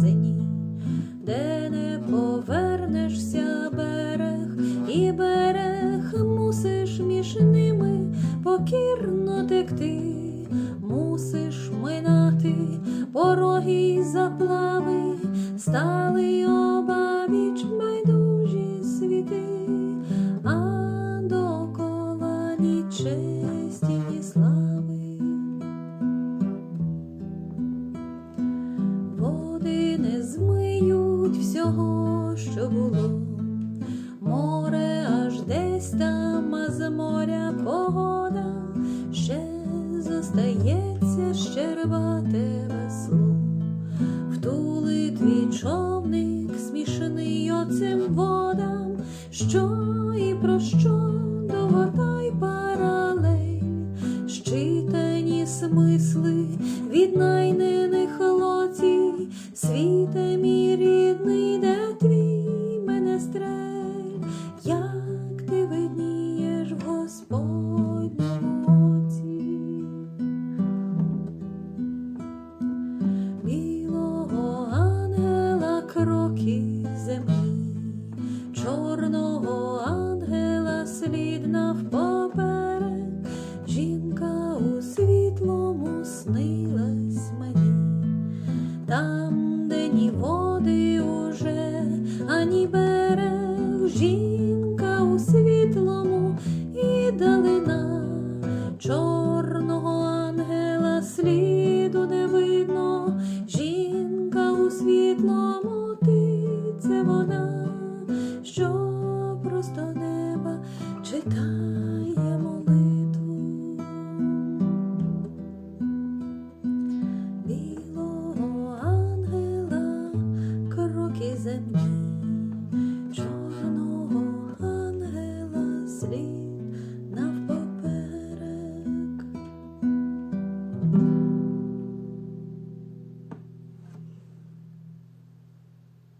сині, де не повернешся берег, і берег мусиш між ними покірно текти, мусиш минати пороги й заплави, стали. Всього, що було, море аж десь там, а з моря погода ще зостається щербате весло. Втули твій човник смішаний оцим водам, що і про що довота й паралель, щитані смисли від найнених лоцій, світе кроки землі, чорного ангела слід навпоперек, жінка у світлому снилась мені, там, де ні води уже, ані берег, жінка читає молитву. Білого ангела кроки землі,